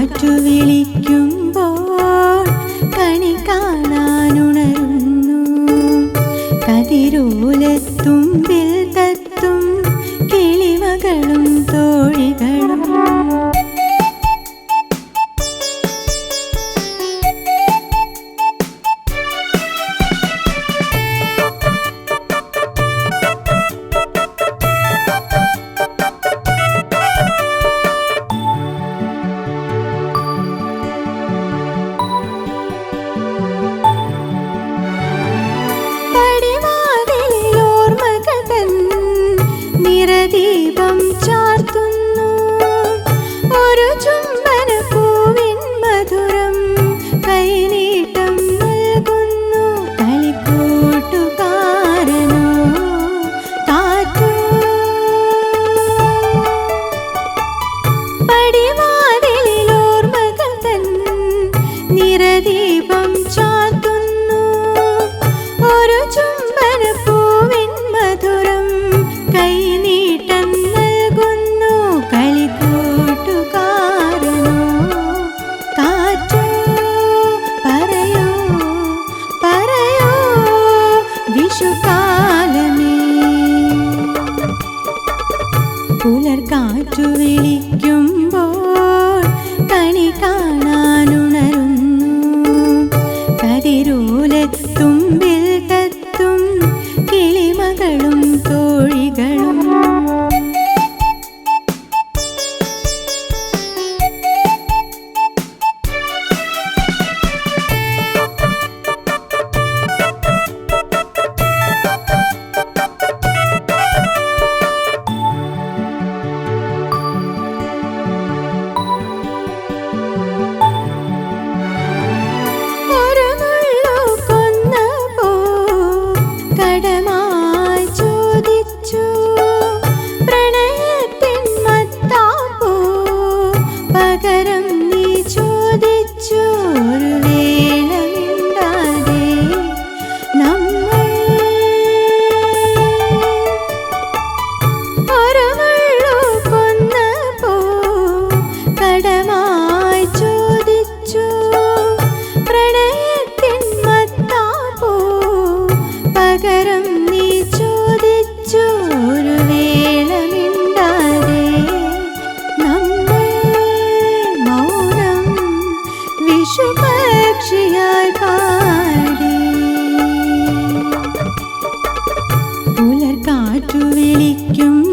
കാറ്റു വിളിക്കുമ്പോൾ കണി കാണാനുണരുന്നു കതിരോലത്തുമ്പിൽ ശിശുകാലമേ പുലർക്കാറ്റു വിളിക്കും 就 ആയിരിക്കും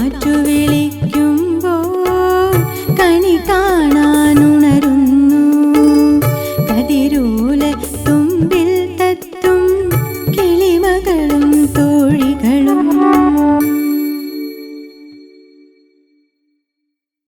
കാറ്റു വിളിക്കുമ്പോൾ കണികാ